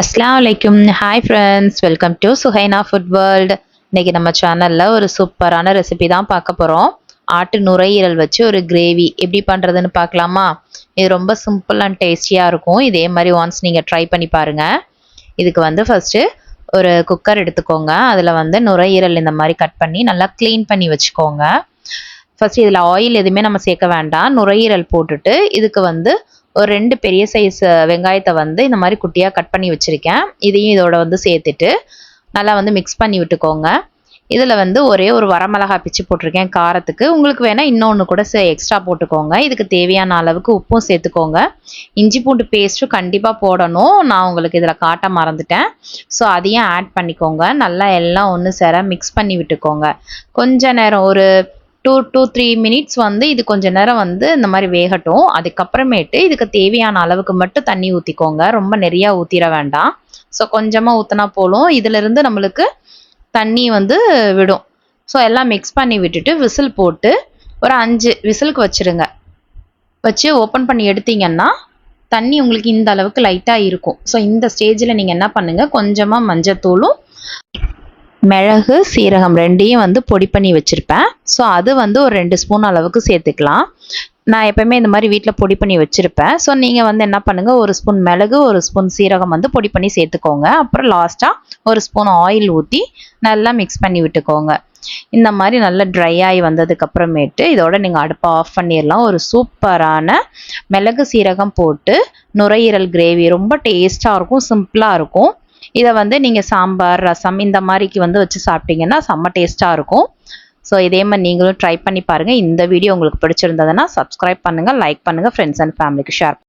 அஸ்லாம் வலைக்கும் hi friends welcome to Suhaina food world இன்னைக்கு நம்ம சேனலில் ஒரு சூப்பரான ரெசிபி தான் பார்க்க போகிறோம் ஆட்டு நுரையீரல் வச்சு ஒரு கிரேவி எப்படி பண்ணுறதுன்னு பார்க்கலாமா? இது ரொம்ப சிம்பிள் அண்ட் டேஸ்டியாக இருக்கும். இதே மாதிரி ஒன்ஸ் நீங்கள் ட்ரை பண்ணி பாருங்கள் இதுக்கு வந்து ஃபஸ்ட்டு ஒரு குக்கர் எடுத்துக்கோங்க. அதில் வந்து நுரையீரல் இந்த மாதிரி கட் பண்ணி நல்லா க்ளீன் பண்ணி வச்சுக்கோங்க. ஃபஸ்ட் இதில் ஆயில் எதுவுமே நம்ம சேர்க்க வேண்டாம். நுரையீரல் போட்டுட்டு இதுக்கு வந்து ஒரு ரெண்டு பெரிய சைஸ் வெங்காயத்தை வந்து இந்த மாதிரி குட்டியாக கட் பண்ணி வச்சுருக்கேன். இதையும் இதோட வந்து சேர்த்துட்டு நல்லா வந்து மிக்ஸ் பண்ணி விட்டுக்கோங்க. இதில் வந்து ஒரே ஒரு வரமிளகா பிச்சு போட்டிருக்கேன் காரத்துக்கு. உங்களுக்கு வேணால் இன்னொன்று கூட எக்ஸ்ட்ரா போட்டுக்கோங்க. இதுக்கு தேவையான அளவுக்கு உப்பும் சேர்த்துக்கோங்க. இஞ்சி பூண்டு பேஸ்ட்டும் கண்டிப்பாக போடணும். நான் உங்களுக்கு இதில் காட்ட மறந்துட்டேன். ஸோ அதையும் ஆட் பண்ணிக்கோங்க. நல்லா எல்லாம் ஒன்று சேர மிக்ஸ் பண்ணி விட்டுக்கோங்க. கொஞ்ச நேரம் ஒரு டூ டூ த்ரீ மினிட்ஸ் வந்து இது கொஞ்ச நேரம் வந்து இந்த மாதிரி வேகட்டும். அதுக்கப்புறமேட்டு இதுக்கு தேவையான அளவுக்கு மட்டும் தண்ணி ஊற்றிக்கோங்க ரொம்ப நிறையா ஊற்றிட வேண்டாம். ஸோ கொஞ்சமாக ஊற்றினா போலும் இதிலிருந்து நம்மளுக்கு தண்ணி வந்து விடும். ஸோ எல்லாம் மிக்ஸ் பண்ணி விட்டுட்டு விசில் போட்டு ஒரு அஞ்சு விசிலுக்கு வச்சுருங்க. வச்சு ஓப்பன் பண்ணி எடுத்தீங்கன்னா தண்ணி உங்களுக்கு இந்த அளவுக்கு லைட்டாக இருக்கும். ஸோ இந்த ஸ்டேஜில் நீங்கள் என்ன பண்ணுங்கள் கொஞ்சமாக மஞ்சத்தூளும் மிளகு சீரகம் ரெண்டையும் வந்து பொடி பண்ணி வச்சுருப்பேன். ஸோ அது வந்து ஒரு ரெண்டு ஸ்பூன் அளவுக்கு சேர்த்துக்கலாம். நான் எப்போயுமே இந்த மாதிரி வீட்டில் பொடி பண்ணி வச்சுருப்பேன். ஸோ நீங்கள் வந்து என்ன பண்ணுங்கள் ஒரு ஸ்பூன் மிளகு ஒரு ஸ்பூன் சீரகம் வந்து பொடி பண்ணி சேர்த்துக்கோங்க. அப்புறம் லாஸ்ட்டாக ஒரு ஸ்பூன் ஆயில் ஊற்றி நல்லா மிக்ஸ் பண்ணி விட்டுக்கோங்க. இந்த மாதிரி நல்லா ட்ரை ஆகி வந்ததுக்கப்புறமேட்டு இதோட நீங்கள் அடுப்பை ஆஃப் பண்ணிடலாம். ஒரு சூப்பரான மிளகு சீரகம் போட்டு நுரையீரல் கிரேவி ரொம்ப டேஸ்ட்டாக இருக்கும் சிம்பிளாக இருக்கும். இதை வந்து நீங்கள் சாம்பார் ரசம் இந்த மாதிரிக்கு வந்து வச்சு சாப்பிட்டீங்கன்னா செம்ம டேஸ்ட்டாக இருக்கும். ஸோ இதே மாதிரி நீங்களும் ட்ரை பண்ணி பாருங்கள் இந்த வீடியோ உங்களுக்கு பிடிச்சிருந்ததுன்னா சப்ஸ்கிரைப் பண்ணுங்கள் லைக் பண்ணுங்கள் ஃப்ரெண்ட்ஸ் அண்ட் ஃபேமிலிக்கு ஷேர்